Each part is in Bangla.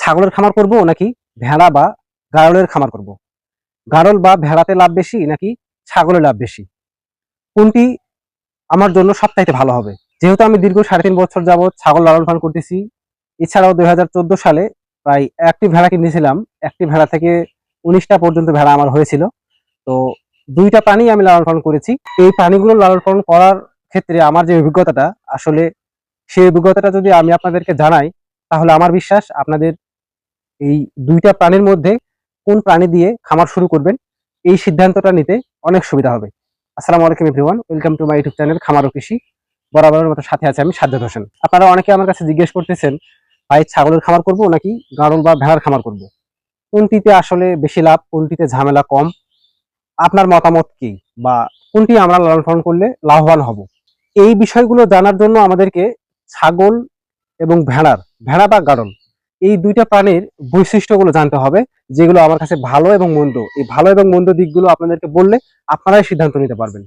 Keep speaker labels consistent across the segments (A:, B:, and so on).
A: ছাগলের খামার করব নাকি ভেড়া বা গাড়লের খামার করব? গাড়ল বা ভেড়াতে লাভ বেশি নাকি ছাগলের লাভ বেশি? কোনটি আমার জন্য সবচাইতে ভালো হবে? যেহেতু আমি দীর্ঘ সাড়ে তিন বছর যাবৎ ছাগল লালন পালন করতেছি, এছাড়াও দুই হাজার চোদ্দ সালে প্রায় একটি ভেড়া কিনেছিলাম, একটি ভেড়া থেকে উনিশটা পর্যন্ত ভেড়া আমার হয়েছিল। তো দুইটা প্রাণী আমি লালন পালন করেছি। এই প্রাণীগুলো লালন পালন করার ক্ষেত্রে আমার যে অভিজ্ঞতাটা, আসলে সেই অভিজ্ঞতাটা যদি আমি আপনাদেরকে জানাই, তাহলে আমার বিশ্বাস আপনাদের এই দুইটা প্রাণীর মধ্যে কোন প্রাণী দিয়ে খামার শুরু করবেন, এই সিদ্ধান্তটা নিতে অনেক সুবিধা হবে। আসসালামু আলাইকুম everyone welcome to my YouTube channel খামার ও কৃষি। বরাবরের মতো সাথে আছে আমি সাজ্জাদ হোসেন। আপনারা অনেকে আমার কাছে জিজ্ঞেস করতেছেন, ভাই, ছাগলের খামার করব নাকি গাড়ল বা ভেড়ার খামার করব? কোনটিতে আসলে বেশি লাভ, কোনটিতে ঝামেলা কম? আপনার মতামত কি? বা কোনটি আমরা লালন পালন করলে লাভবান হব? এই বিষয়গুলো জানার জন্য আমাদেরকে ছাগল এবং ভেড়ার, ভেড়া বা গাড়ল এই দুইটা প্রাণীর বৈশিষ্ট্যগুলো জানতে হবে, যেগুলো আমার কাছে ভালো এবং মন্দ। এই ভালো এবং মন্দ দিকগুলো আপনাদেরকে বললে আপনারাই সিদ্ধান্ত নিতে পারবেন।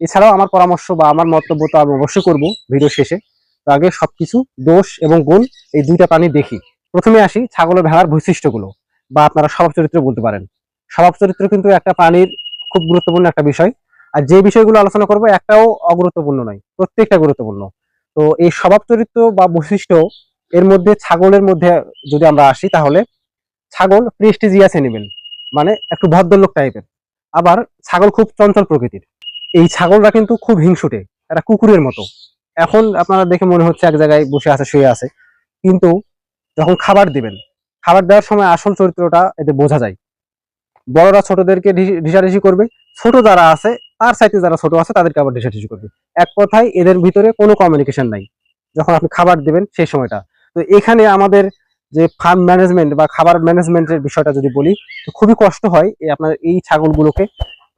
A: এছাড়াও আমার পরামর্শ বা আমার মন্তব্য তো আমি অবশ্যই করব ভিডিও শেষে। তো আগে সবকিছু, দোষ এবং গুণ এই দুইটা প্রাণী দেখি। প্রথমে আসি ছাগল ভেড়ার বৈশিষ্ট্যগুলো, বা আপনারা স্বভাব চরিত্র বলতে পারেন। স্বভাব চরিত্র কিন্তু একটা প্রাণীর খুব গুরুত্বপূর্ণ একটা বিষয়। আর যে বিষয়গুলো আলোচনা করব একটাও অগুরুত্বপূর্ণ নয়, প্রত্যেকটা গুরুত্বপূর্ণ। তো এই স্বভাব চরিত্র বা বৈশিষ্ট্য এর মধ্যে ছাগলের মধ্যে যদি আমরা আসি তাহলে ছাগল প্রেস্টিজিয়াস এনিমেল মানে একটু ভদ্রলোক টাইপের আবার ছাগল খুব চঞ্চল প্রকৃতির। এই ছাগলরা কিন্তু খুব হিংসুটে, এরা কুকুরের মতো। এখন আপনারা দেখে মনে হচ্ছে এক জায়গায় বসে আছে, শুয়ে আছে। কিন্তু যখন খাবার দিবেন, খাবার দেওয়ার সময় আসল চরিত্রটা এতে বোঝা যায়। বড়রা ছোটদেরকে ঢিসাঢিসি করবে, ছোট যারা আছে, তার সাইতে যারা ছোট আছে, তাদেরকে আবার ঢিসাঢিসি করবে। এক কথায় এদের ভিতরে কোনো কমিউনিকেশন নাই। যখন আপনি খাবার দিবেন সেই সময়টা। তো এখানে আমাদের যে ফার্ম ম্যানেজমেন্ট বা খাবার ম্যানেজমেন্টের বিষয়টা যদি বলি, তো খুবই কষ্ট হয় এই আপনার এই ছাগলগুলোকে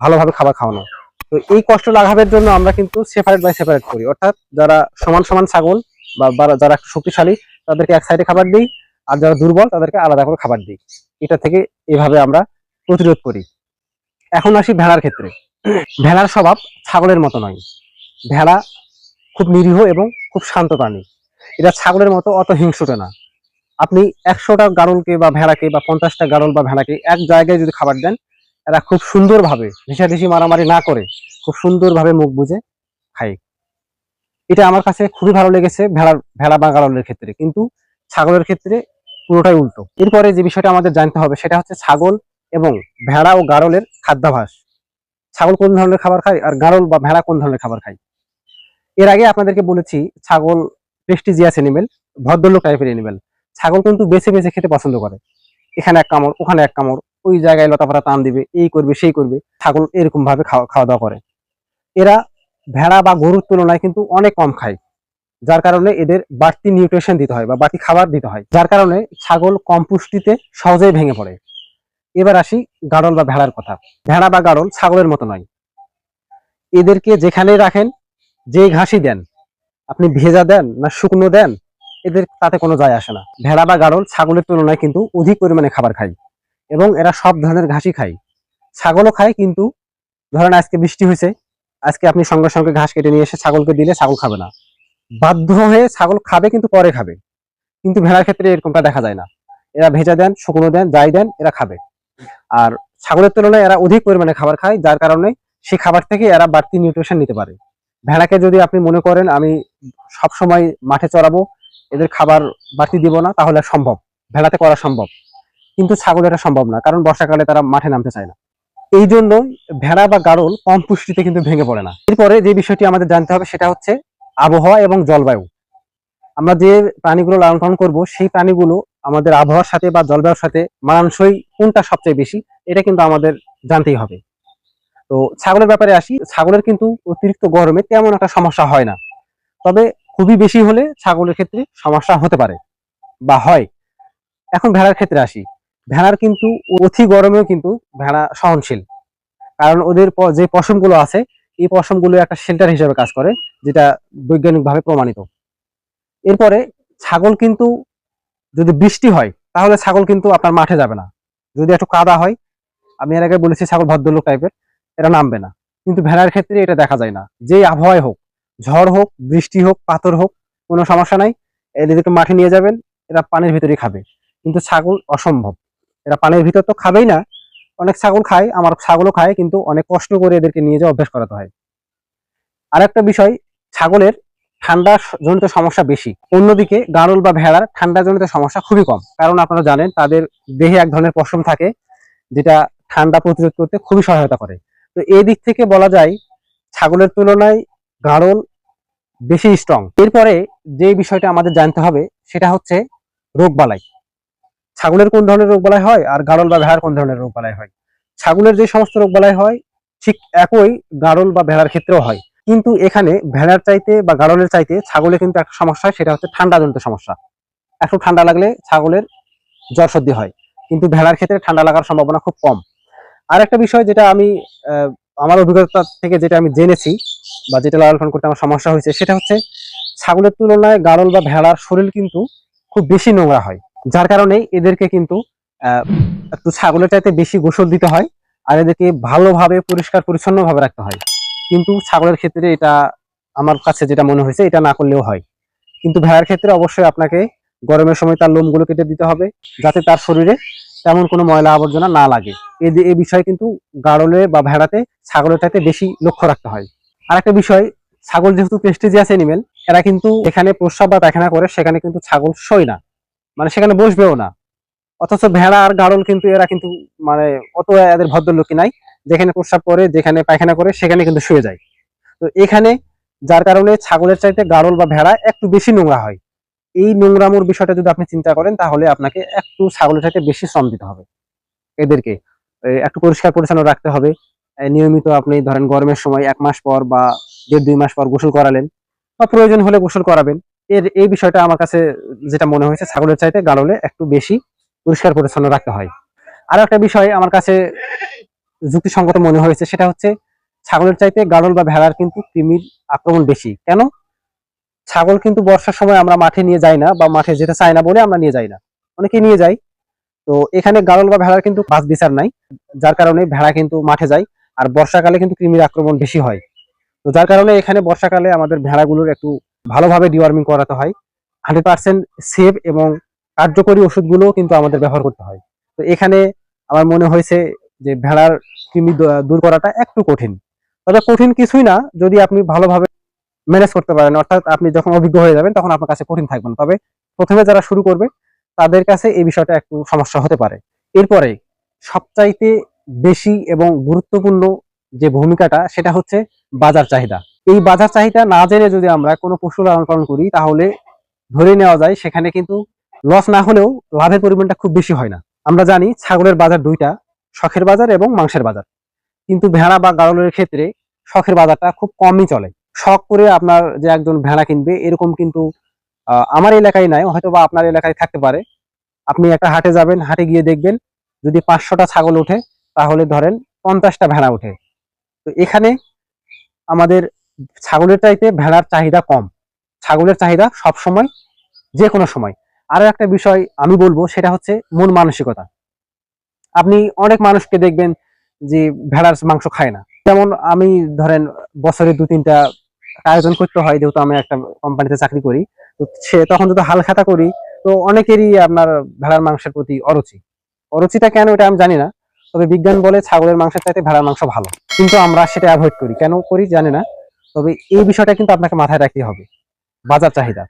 A: ভালোভাবে খাবার খাওয়ানো। তো এই কষ্ট লাঘবের জন্য আমরা কিন্তু সেপারেট বাই সেপারেট করি। অর্থাৎ যারা সমান সমান ছাগল বা বা যারা শক্তিশালী, তাদেরকে এক সাইডে খাবার দিই, আর যারা দুর্বল, তাদেরকে আলাদা করে খাবার দিই। এটা থেকে এভাবে আমরা প্রতিরোধ করি। এখন আসি ভেড়ার ক্ষেত্রে। ভেড়ার স্বভাব ছাগলের মতো নয়। ভেড়া খুব নিরীহ এবং খুব শান্ত প্রাণী। এটা ছাগলের মতো অত হিংসুটে না। আপনি একশোটা গাড়লকে বা ভেড়াকে বা পঞ্চাশটা গাড়ল বা ভেড়াকে এক জায়গায় যদি খাবার দেন, এরা খুব সুন্দরভাবে ঘেঁষাঘেঁষি মারামারি না করে খুব সুন্দরভাবে মুখ বুঝে খায়। এটা আমার কাছে খুবই ভালো লেগেছে ভেড়ার, ভেড়া বা গাড়লের ক্ষেত্রে। কিন্তু ছাগলের ক্ষেত্রে পুরোটাই উল্টো। এরপরে যে বিষয়টা আমাদের জানতে হবে, সেটা হচ্ছে ছাগল এবং ভেড়া ও গাড়লের খাদ্যাভাস। ছাগল কোন ধরনের খাবার খায় আর গাড়ল বা ভেড়া কোন ধরনের খাবার খায়? এর আগে আপনাদেরকে বলেছি, ছাগল প্রেস্টিজিয়াস এনিমেল ভদ্রলোক টাইপের এনিমেল ছাগল কিন্তু বেছে বেছে খেতে পছন্দ করে। এখানে এক কামড়, ওখানে এক কামড়, ওই জায়গায় লতাপাতা টান দিবে, এই করবে, সেই করবে। ছাগল এরকম ভাবে খাওয়া খাওয়া দাওয়া করে। এরা ভেড়া বা গরুর তুলনায় কিন্তু অনেক কম খায়। যার কারণে এদের বাড়তি নিউট্রিশন দিতে হয় বা বাড়তি খাবার দিতে হয়। যার কারণে ছাগল কম পুষ্টিতে সহজেই ভেঙে পড়ে। এবার আসি গাড়ল বা ভেড়ার কথা। ভেড়া বা গাড়ল ছাগলের মতো নয়। এদেরকে যেখানেই রাখেন যে ঘাসই দেন আপনি ভেজা দেন না শুকনো দেন, এদের তাতে কোনো যায় আসে না। ভেড়া বা গাড়ল ছাগলের তুলনায় কিন্তু অধিক পরিমাণে খাবার খায় এবং এরা সব ধরনের ঘাসই খায়। ছাগলও খায় কিন্তু, ধরেন আজকে বৃষ্টি হয়েছে, আজকে আপনি সঙ্গে সঙ্গে ঘাস কেটে নিয়ে এসে ছাগলকে দিলে ছাগল খাবে না। বাধ্য হয়ে ছাগল খাবে কিন্তু পরে খাবে। কিন্তু ভেড়ার ক্ষেত্রে এরকমটা দেখা যায় না। এরা ভেজা দেন, শুকনো দেন, যাই দেন, এরা খাবে। আর ছাগলের তুলনায় এরা অধিক পরিমাণে খাবার খায়, যার কারণে সেই খাবার থেকে এরা বাড়তি নিউট্রিশন নিতে পারে। ভেড়াকে যদি আপনি মনে করেন, আমি সব সময় মাঠে চড়াবো, এদের খাবার বাড়তি দিব না, তাহলে সম্ভব। ভেড়াতে করা সম্ভব। কিন্তু ছাগল এটা সম্ভব না, কারণ বর্ষাকালে তারা মাঠে নামতে চায় না। এই জন্য ভেড়া বা গাড়ল কম পুষ্টিতে কিন্তু ভেঙে পড়ে না। এরপরে যে বিষয়টি আমাদের জানতে হবে, সেটা হচ্ছে আবহাওয়া এবং জলবায়ু। আমরা যে প্রাণীগুলো লালন পালন করব, সেই প্রাণীগুলো আমাদের আবহাওয়ার সাথে বা জলবায়ুর সাথে মানানসই কোনটা সবচেয়ে বেশি, এটা কিন্তু আমাদের জানতেই হবে। তো ছাগলের ব্যাপারে আসি, ছাগলের কিন্তু অতিরিক্ত গরমে তেমন একটা সমস্যা হয় না। তবে খুবই বেশি হলে ছাগলের ক্ষেত্রে সমস্যা হতে পারে বা হয়। এখন ভেড়ার ক্ষেত্রে আসি। ভেড়ার কিন্তু অতি গরমেও কিন্তু ভেড়া সহনশীল। কারণ ওদের যে পশমগুলো আছে, এই পশমগুলো একটা শেল্টার হিসেবে কাজ করে, যেটা বৈজ্ঞানিকভাবে প্রমাণিত। এরপরে ছাগল কিন্তু যদি বৃষ্টি হয়, তাহলে ছাগল কিন্তু আপনার মাঠে যাবে না। যদি একটু কাদা হয়, আমি এর আগে বলেছি ছাগল ভদ্রলোক টাইপের এরা নামবে না। কিন্তু ভেড়ার ক্ষেত্রে এটা দেখা যায় না। যেই আবহাওয়ায় হোক, ঝড় হোক, বৃষ্টি হোক, পাথর হোক, কোনো সমস্যা নাই। এদেরকে মাঠে নিয়ে যাবেন, এরা পানির ভিতরেই খাবে। কিন্তু ছাগল অসম্ভব। এরা পানির ভিতর তো খাবেই না। অনেক ছাগল খায়, আমার ছাগলও খায়, কিন্তু অনেক কষ্ট করে এদেরকে নিয়ে যাওয়া অভ্যাস করাতে হয়। আরেকটা বিষয়, ছাগলের ঠান্ডা জনিত সমস্যা বেশি। অন্যদিকে গাড়ল বা ভেড়ার ঠান্ডা জনিত সমস্যা খুবই কম। কারণ আপনারা জানেন, তাদের দেহে এক ধরনের পশম থাকে, যেটা ঠান্ডা প্রতিরোধ করতে খুবই সহায়তা করে। তো এই দিক থেকে বলা যায়, ছাগলের তুলনায় গাড়ল বেশি স্ট্রং এরপরে যে বিষয়টা আমাদের জানতে হবে, সেটা হচ্ছে রোগবালাই ছাগলের কোন ধরনের রোগ রোগবালাই হয় আর গাড়ল বা ভেড়ার কোন ধরনের রোগ রোগবালাই হয়? ছাগলের যে সমস্ত রোগবালাই হয়, ঠিক একই গাড়ল বা ভেড়ার ক্ষেত্রেও হয়। কিন্তু এখানে ভেড়ার চাইতে বা গাড়লের চাইতে ছাগলের কিন্তু একটা সমস্যা সেটা হচ্ছে ঠান্ডাজনিত সমস্যা। একটু ঠান্ডা লাগলে ছাগলের জ্বর সর্দি হয়। কিন্তু ভেড়ার ক্ষেত্রে ঠান্ডা লাগার সম্ভাবনা খুব কম। আর একটা বিষয় যেটা আমি আমার অভিজ্ঞতা থেকে যেটা আমি জেনেছি বা যেটা পালন করতে আমার সমস্যা হয়েছে, সেটা হচ্ছে ছাগলের তুলনায় গাড়ল বা ভেড়ার শরীর কিন্তু খুব বেশি নোংরা হয়। যার কারণে এদেরকে কিন্তু একটু ছাগলের চাইতে বেশি গোসল দিতে হয় আর এদেরকে ভালোভাবে, পরিষ্কার পরিচ্ছন্ন ভাবে রাখতে হয়। কিন্তু ছাগলের ক্ষেত্রে এটা আমার কাছে যেটা মনে হয়েছে, এটা না করলেও হয়। কিন্তু ভেড়ার ক্ষেত্রে অবশ্যই আপনাকে গরমের সময় তার লোমগুলো কেটে দিতে হবে, যাতে তার শরীরে তেমন কোনো ময়লা আবর্জনা না লাগে। এই বিষয়ে কিন্তু গাড়লে বা ভেড়াতে ছাগলের চাইতে বেশি লক্ষ্য রাখতে হয়। আর একটা বিষয় ছাগল যেহেতু প্রেস্টিজিয়াস এনিমেল এরা কিন্তু এখানে প্রস্রাব বা পায়খানা করে সেখানে কিন্তু ছাগল শোয় না। মানে সেখানে বসবেও না। অথচ ভেড়া আর গাড়ল কিন্তু এরা কিন্তু মানে অত এদের ভদ্রলোকই নাই। যেখানে প্রস্রাব করে যেখানে পায়খানা করে সেখানে কিন্তু শুয়ে যায়। তো এখানে যার কারণে ছাগলের চাইতে গাড়ল বা ভেড়া একটু বেশি নোংরা হয়। এই নোংরামোর বিষয়টা যদি আপনি চিন্তা করেন তাহলে আপনাকে একটু ছাগলের চাইতে বেশি শ্রম দিতে হবে। এদেরকে। এ, একটু পরিষ্কার পরিচ্ছন্ন রাখতে হবে। নিয়মিত আপনি ধরেন গরমের সময় এক মাস পর বা দেড় দুই মাস পর গোসল করালেন বা প্রয়োজন হলে গোসল করাবেন। এর, এই বিষয়টা আমার কাছে যেটা মনে হয়েছে, ছাগলের চাইতে গাড়লে একটু বেশি পরিষ্কার পরিচ্ছন্ন রাখতে হয়। আর একটা বিষয় আমার কাছে যুক্তিসঙ্গত মনে হয়েছে, সেটা হচ্ছে ছাগলের চাইতে গাড়ল বা ভেড়ার কিন্তু কৃমির আক্রমণ বেশি। কেন? ছাগল কিন্তু বর্ষার সময় আমরা মাঠে নিয়ে যাই না বা মাঠে যেতে চাই না বলে আমরা নিয়ে যাই না। অনেকে নিয়ে যাই তো এখানে গাড়ল বা ভেড়ার কিন্তু বাস বিচার নাই, যার কারণে ভেড়া কিন্তু মাঠে যায়, আর বর্ষাকালে কিন্তু কৃমির আক্রমণ বেশি হয়। তো যার কারণে এখানে বর্ষাকালে আমাদের ভেড়াগুলোর একটু ভালোভাবে ডিওয়ার্মিং করাতে হয় হান্ড্রেড পার্সেন্ট সেফ এবং কার্যকরী ওষুধগুলো কিন্তু আমাদের ব্যবহার করতে হয়। তো এখানে আমার মনে হয়েছে যে ভেড়ার কৃমি দূর করাটা একটু কঠিন। তবে কঠিন কিছুই না, যদি আপনি ভালোভাবে ম্যানেজ করতে পারেন, অর্থাৎ আপনি যখন অভিজ্ঞ হয়ে যাবেন, তখন আপনার কাছে কঠিন থাকবেন তবে প্রথমে যারা শুরু করবে তাদের কাছে এই বিষয়টা একটু সমস্যা হতে পারে। এরপরে সবচাইতে বেশি এবং গুরুত্বপূর্ণ যে ভূমিকাটা সেটা হচ্ছে বাজার চাহিদা। এই বাজার চাহিদা না জেনে যদি আমরা কোনো পশু লালন পালন করি, তাহলে ধরে নেওয়া যায় সেখানে কিন্তু লস না হলেও লাভের পরিমাণটা খুব বেশি হয় না। আমরা জানি ছাগলের বাজার দুইটা, শখের বাজার এবং মাংসের বাজার। কিন্তু ভেড়া বা গাড়লের ক্ষেত্রে শখের বাজারটা খুব কমই চলে। শখ করে আপনার যে একজন ভেড়া কিনবে, এরকম কিন্তু আমার এলাকায় নাই হয়তো বা আপনার এলাকায় থাকতে পারে। আপনি একটা হাটে যাবেন, হাটে গিয়ে দেখবেন যদি পাঁচশোটা ছাগল ওঠে, তাহলে ধরেন পঞ্চাশটা ভেড়া ওঠে। তো এখানে আমাদের ছাগলের চাইতে ভেড়ার চাহিদা কম। ছাগলের চাহিদা সব সময় যে কোনো সময়। আরও একটা বিষয় আমি বলব, সেটা হচ্ছে মন মানসিকতা। আপনি অনেক মানুষকে দেখবেন যে ভেড়ার মাংস খায় না। যেমন আমি ধরেন বছরে দু তিনটা আয়োজন করতে হয়, যেহেতু আমি একটা কোম্পানিতে চাকরি করি, তো সে তখন যদি হাল খাতা করি তো অনেকেরই আপনার ভেড়ার মাংসের প্রতি অরুচি। অরুচিটা কেন এটা আমি জানি না, তবে বিজ্ঞান বলে ছাগলের মাংসের চাইতে ভেড়ার মাংস ভালো। কিন্তু আমরা সেটা অ্যাভয়েড করি। কেন করি জানি না, তবে এই বিষয়টা কিন্তু আপনাকে মাথায় রাখতে হবে। বাজার চাহিদা।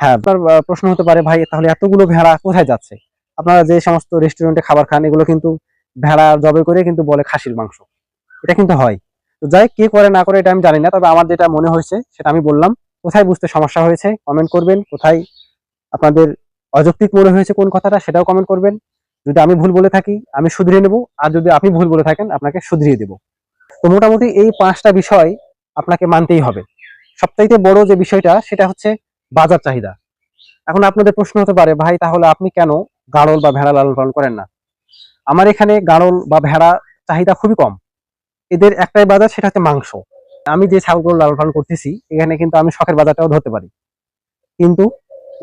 A: হ্যাঁ আপনার প্রশ্ন হতে পারে, ভাই, তাহলে এতগুলো ভেড়া কোথায় যাচ্ছে? আপনারা যে সমস্ত রেস্টুরেন্টে খাবার খান, এগুলো কিন্তু ভেড়া জবে করে কিন্তু বলে খাসির মাংস। এটা কিন্তু হয়। তো যাই কে করে না করে এটা আমি জানি না, তবে আমার যেটা মনে হয়েছে, সেটা আমি বললাম। কোথায় বুঝতে সমস্যা হয়েছে কমেন্ট করবেন। কোথায় আপনাদের অযৌক্তিক মনে হয়েছে কোন কথাটা সেটাও কমেন্ট করবেন। যদি আমি ভুল বলে থাকি, আমি শুধরিয়ে নেব। আর যদি আপনি ভুল বলে থাকেন, আপনাকে শুধরিয়ে দেব। তো মোটামুটি এই পাঁচটা বিষয় আপনাকে মানতেই হবে। সবচাইতে বড় যে বিষয়টা, সেটা হচ্ছে বাজার চাহিদা। এখন আপনাদের প্রশ্ন হতে পারে, ভাই, তাহলে আপনি কেন গাড়ল বা ভেড়া লালন পালন করেন না? আমার এখানে গাড়ল বা ভেড়া চাহিদা খুবই কম। এদের একটাই বাজার, সেটা হচ্ছে মাংস। আমি যে ছাগলগুলো লালন পালন করতেছি, এখানে কিন্তু আমি শখের বাজারটাও ধরতে পারি। কিন্তু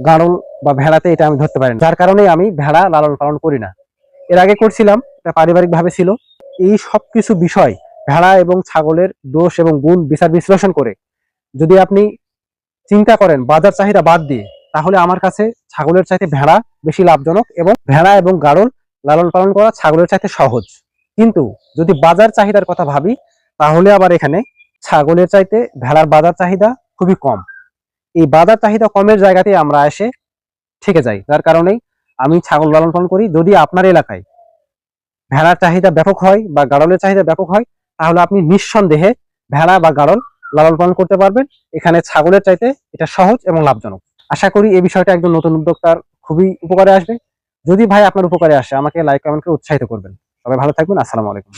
A: গাড়ল বা ভেড়াতে এটা আমি ধরতে পারি না যার কারণে আমি ভেড়া লালন পালন করি না। এর আগে করছিলাম, এটা পারিবারিক ভাবে ছিল। এই সব কিছু বিষয়, ভেড়া এবং ছাগলের দোষ এবং গুণ বিচার বিশ্লেষণ করে যদি আপনি চিন্তা করেন, বাজার চাহিদা বাদ দিয়ে, তাহলে আমার কাছে ছাগলের চাইতে ভেড়া বেশি লাভজনক এবং ভেড়া এবং গাড়ল লালন পালন করা ছাগলের চাইতে সহজ। কিন্তু যদি বাজার চাহিদার কথা ভাবি, তাহলে আবার এখানে ছাগলের চাইতে ভেড়ার বাজার চাহিদা খুবই কম। এই বাজার চাহিদা কমের জায়গাতে আমরা এসে থেকে যাই যার কারণেই আমি ছাগল লালন পালন করি। যদি আপনার এলাকায় ভেড়ার চাহিদা ব্যাপক হয় বা গাড়লের চাহিদা ব্যাপক হয়, তাহলে আপনি নিঃসন্দেহে ভেড়া বা গাড়ল লালন পালন করতে পারবেন। এখানে ছাগলের চাইতে এটা সহজ এবং লাভজনক। আশা করি এই বিষয়টা একজন নতুন উদ্যোক্তার খুবই উপকারে আসবে। যদি ভাই আপনার উপকারে আসে, আমাকে লাইক কমেন্ট করে উৎসাহিত করবেন। সবাই ভালো থাকবেন। আসসালামু আলাইকুম।